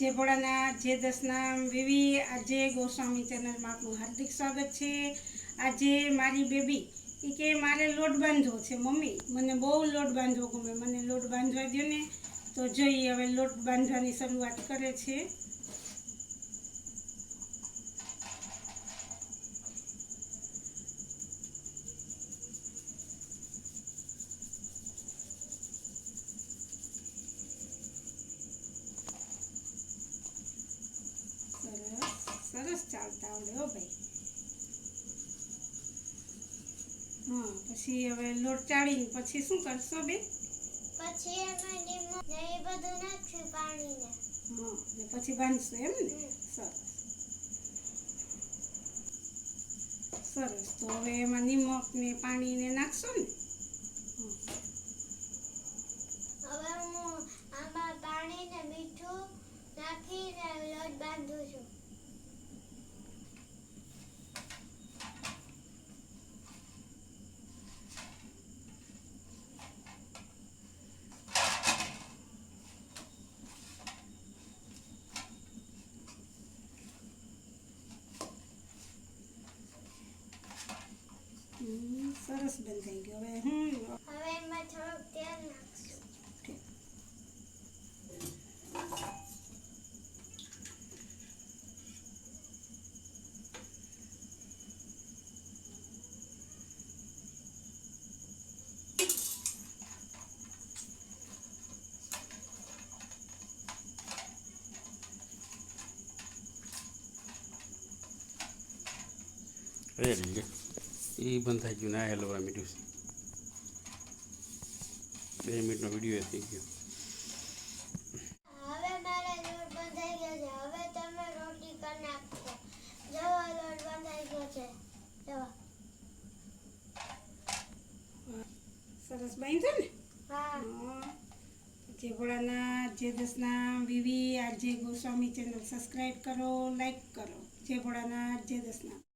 જય ભોળાનાથ જય દસનામ વિવી, આજે ગોસ્વામી ચેનલમાં આપનું હાર્દિક સ્વાગત છે. આજે મારી બેબી, એ કે મારે લોટ બાંધવો છે, મમ્મી, મને બહુ લોટ બાંધવો ગમે, મને લોટ બાંધવા દો ને તો જોઈએ હવે લોટ બાંધવાની શરૂઆત કરે છે. સરસ ચાલતા આવડે હો ભાઈ. હા પછી હવે લોટ ચાળીને પછી શું કરશો બેન? પછી એમાં લીંબુ ને એ બધું નાખશું પાણીને. હા ને પછી બાંધશું એમ ને? સરસ. સરસ તો હવે એમાં નિમક ને પાણી ને નાખશો ને? હવે હું આમાં પાણી ને મીઠું નાખીને લોટ બાંધું છું. સરસ બંધાઈ ગયો હવે હું હવે એમાં થોડુંક તેલ નાખશું રેડી લે એ બંધ થઈ ગયું ના હેલવા મીઠું બે મિનિટનો વીડિયો થઈ ગયો. હવે મારે લોટ બંધાઈ છે. હવે તમે રોટી કરી નાખો જવો લોટ બંધાઈ ગયો છે. જવો સરસ બાંધ્યો ને? હા. હા. જય ભોળાનાથ જે દસનામ વિવી આજે ગોસ્વામી ચેનલ સબસ્ક્રાઈબ કરો લાઈક કરો. જય ભોળાનાથ જય દસનામ